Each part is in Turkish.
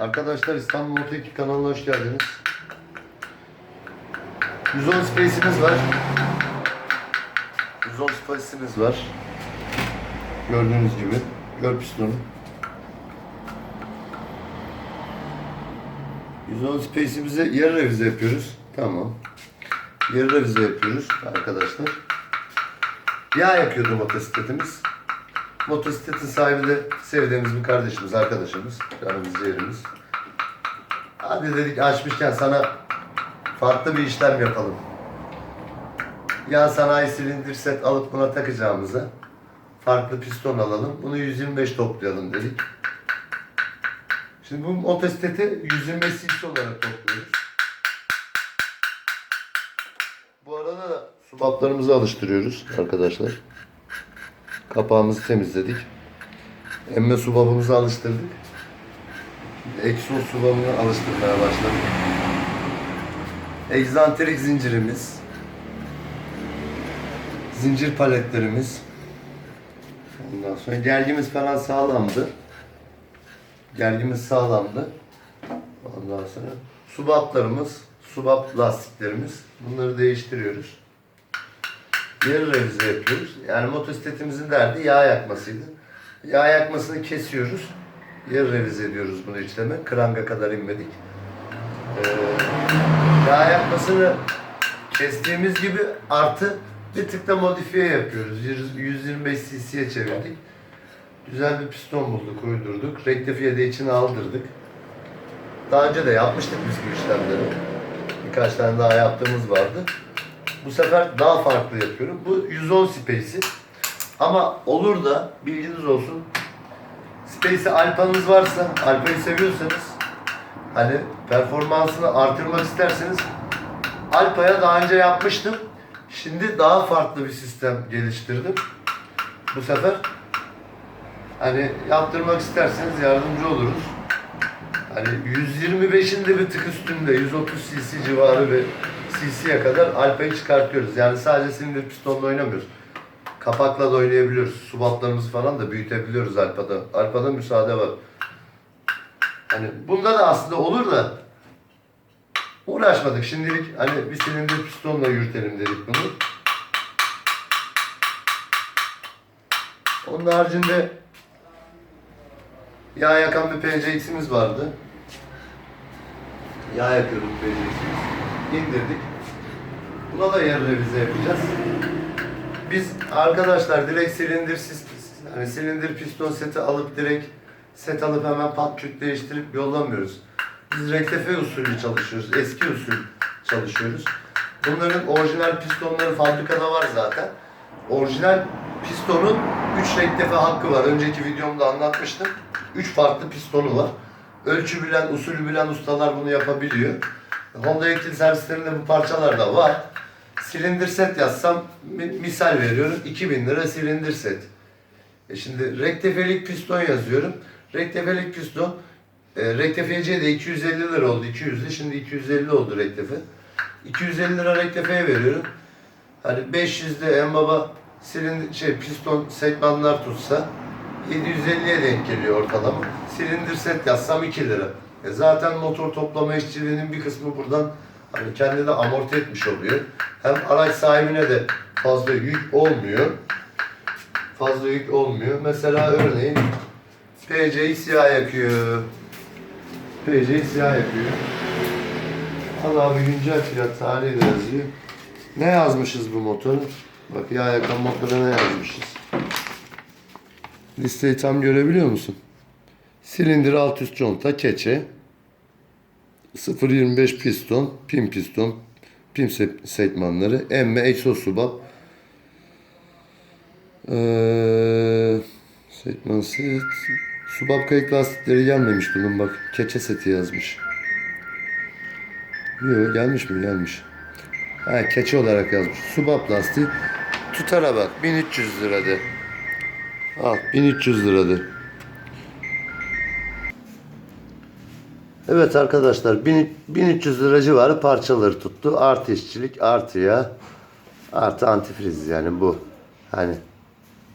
Arkadaşlar İstanbul 2 kanalına hoş geldiniz. 110 Space'imiz var. 110 Space'imiz var. Gördüğünüz gibi. Gör pistonu. 110 Space'imize yarı revize yapıyoruz. Tamam. Yarı revize yapıyoruz arkadaşlar. Yağ yakıyordu motosikletimiz. Motosikletin sahibi de sevdiğimiz bir kardeşimiz, arkadaşımız. Canımız, ciğerimiz. Hadi dedik açmışken sana farklı bir işlem yapalım. Yağ sanayi silindir set alıp buna takacağımıza farklı piston alalım. Bunu 125 toplayalım dedik. Şimdi bu motosikleti 125 cc olarak topluyoruz. Bu arada da subaplarımızı alıştırıyoruz arkadaşlar. Kapağımızı temizledik. Emme subabımızı alıştırdık. Egzoz subabını alıştırmaya başladık. Egzantrik zincirimiz. Zincir paletlerimiz. Ondan sonra gergimiz falan sağlamdı. Gergimiz sağlamdı. Ondan sonra subaplarımız, subap lastiklerimiz. Bunları değiştiriyoruz. Yarı revize yapıyoruz. Yani motosikletimizin derdi yağ yakmasıydı. Yağ yakmasını kesiyoruz. Yarı revize ediyoruz bunu işleme. Kranga kadar inmedik. Ee, yağ yakmasını kestiğimiz gibi artı bir tık da modifiye yapıyoruz. 125 cc'ye çevirdik. Güzel bir piston bulduk, uydurduk. Rektifiye de içine aldırdık. Daha önce de yapmıştık biz bu işlemleri. Birkaç tane daha yaptığımız vardı. Bu sefer daha farklı yapıyorum. Bu 110 Space'i. Ama olur da bilginiz olsun. Space'i Alpa'nız varsa, Alpa'yı seviyorsanız hani performansını artırmak isterseniz Alpa'ya daha önce yapmıştım. Şimdi daha farklı bir sistem geliştirdim. Bu sefer hani yaptırmak isterseniz yardımcı oluruz. Hani 125'in de bir tık üstünde 130 cc civarı ve cc'ye kadar Alpa'yı çıkartıyoruz. Yani sadece silindir pistonla oynamıyoruz. Kapakla da oynayabiliyoruz. Subaplarımızı falan da büyütebiliyoruz Alpa'da. Alpa'da müsaade var. Hani bunda da aslında olur da uğraşmadık. Şimdilik hani bir silindir pistonla yürütelim dedik bunu. Onun haricinde yağ yakan bir PCX'imiz vardı. Yağ yakıyorduk PCX'imiz. İndirdik. Buna da yarı revize yapacağız. Biz arkadaşlar direkt silindir hani silindir piston seti alıp direkt set alıp hemen pat küt değiştirip yollamıyoruz. Biz rektefe usulü çalışıyoruz. Eski usul çalışıyoruz. Bunların orijinal pistonları fabrikada var zaten. Orijinal pistonun 3 rektefe hakkı var. Önceki videomda anlatmıştım. 3 farklı pistonu var. Ölçü bilen, usulü bilen ustalar bunu yapabiliyor. Honda yetkili servislerinde bu parçalar da var. Silindir set yazsam mi- misal veriyorum 2000 lira silindir set. E şimdi rektefelik piston yazıyorum. Rektefelik piston e, rektefeciye de 250 lira oldu 200'de şimdi 250 oldu rektefe. 250 lira rektefeye veriyorum. Hani 500'de en baba silindir şey piston segmanlar tutsa 750'ye denk geliyor ortalama. Silindir set yazsam 2 lira. E zaten motor toplama işçiliğinin bir kısmı buradan hani kendini amorti etmiş oluyor. Hem araç sahibine de fazla yük olmuyor. Fazla yük olmuyor. Mesela örneğin PCX yağ yakıyor. PCX yağ yakıyor. Al abi güncel fiyat tarihi de yazıyor. Ne yazmışız bu motorun? Bak yağ yakan motora ne yazmışız? Listeyi tam görebiliyor musun? Silindir alt üst conta, keçe. 0.25 piston, pin piston, se- segmanları, emme, egzoz subap. Ee, segman set. Subap kayık lastikleri gelmemiş bunun bak. Keçe seti yazmış. Yok gelmiş mi? Gelmiş. Ha keçe olarak yazmış. Subap lastiği. Tutara bak. 1300 lira de. Al 1300 lira Evet arkadaşlar 1000 1300 lira civarı parçaları tuttu. Artı işçilik, artı yağ, artı antifriz yani bu. Hani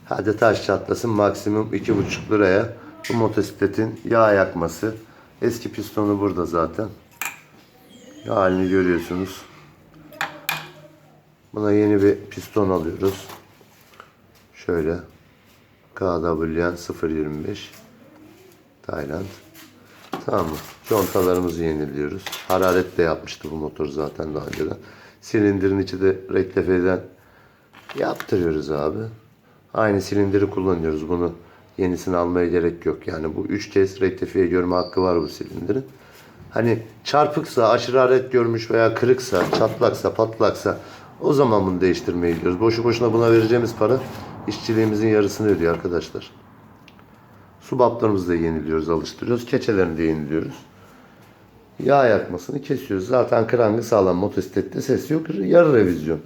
hadi taş çatlasın maksimum 2,5 liraya bu motosikletin yağ yakması, Eski pistonu burada zaten. Halini görüyorsunuz. Buna yeni bir piston alıyoruz. Şöyle. KWN 025 Tayland. Tamam mı? Contalarımızı yeniliyoruz. Hararet de yapmıştı bu motor zaten daha önceden. Silindirin içi de reklefeden yaptırıyoruz abi. Aynı silindiri kullanıyoruz. Bunu yenisini almaya gerek yok. Yani bu 3 kez rektifiye görme hakkı var bu silindirin. Hani çarpıksa, aşırı hararet görmüş veya kırıksa, çatlaksa, patlaksa o zaman bunu değiştirmeye gidiyoruz. Boşu boşuna buna vereceğimiz para işçiliğimizin yarısını ödüyor arkadaşlar. Su baplarımızı da yeniliyoruz, alıştırıyoruz. Keçelerini de yeniliyoruz. Yağ yakmasını kesiyoruz. Zaten krangı sağlam. Motosiklette ses yok. Yarı revizyon.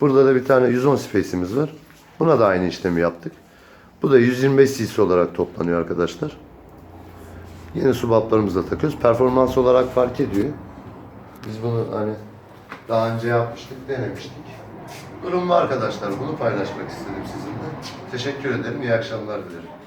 Burada da bir tane 110 space'imiz var. Buna da aynı işlemi yaptık. Bu da 125 cc olarak toplanıyor arkadaşlar. Yeni su baplarımızı da takıyoruz. Performans olarak fark ediyor. Biz bunu hani daha önce yapmıştık, denemiştik. Durum arkadaşlar. Bunu paylaşmak istedim sizinle. Teşekkür ederim. İyi akşamlar dilerim.